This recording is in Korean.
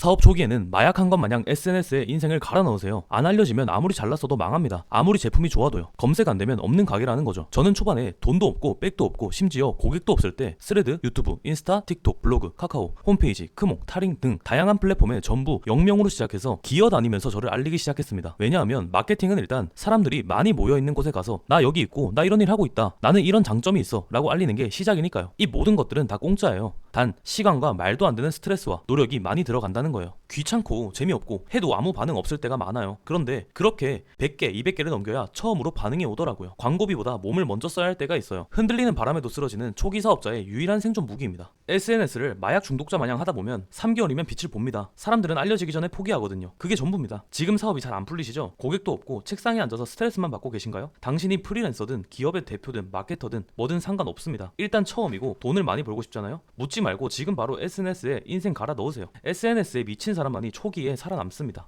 사업 초기에는 마약한 것 마냥 SNS에 인생을 갈아 넣으세요. 안 알려지면 아무리 잘났어도 망합니다. 아무리 제품이 좋아도요. 검색 안 되면 없는 가게라는 거죠. 저는 초반에 돈도 없고 백도 없고 심지어 고객도 없을 때 스레드, 유튜브, 인스타, 틱톡, 블로그, 카카오, 홈페이지, 크몽, 타링 등 다양한 플랫폼에 전부 영명으로 시작해서 기어 다니면서 저를 알리기 시작했습니다. 왜냐하면 마케팅은 일단 사람들이 많이 모여 있는 곳에 가서 나 여기 있고 나 이런 일 하고 있다. 나는 이런 장점이 있어. 라고 알리는 게 시작이니까요. 이 모든 것들은 다 공짜예요. 단 시간과 말도 안 되는 스트레스와 노력이 많이 들어간다는 거예요. 귀찮고 재미없고 해도 아무 반응 없을 때가 많아요. 그런데 그렇게 100개, 200개를 넘겨야 처음으로 반응이 오더라고요. 광고비보다 몸을 먼저 써야 할 때가 있어요. 흔들리는 바람에도 쓰러지는 초기 사업자의 유일한 생존 무기입니다. SNS를 마약 중독자 마냥 하다 보면 3개월이면 빛을 봅니다. 사람들은 알려지기 전에 포기하거든요. 그게 전부입니다. 지금 사업이 잘 안 풀리시죠? 고객도 없고 책상에 앉아서 스트레스만 받고 계신가요? 당신이 프리랜서든 기업의 대표든 마케터든 뭐든 상관없습니다. 일단 처음이고 돈을 많이 벌고 싶잖아요? 묻지 말고 지금 바로 SNS에 인생 갈아 넣으세요. SNS에 미친 사람만이 초기에 살아남습니다.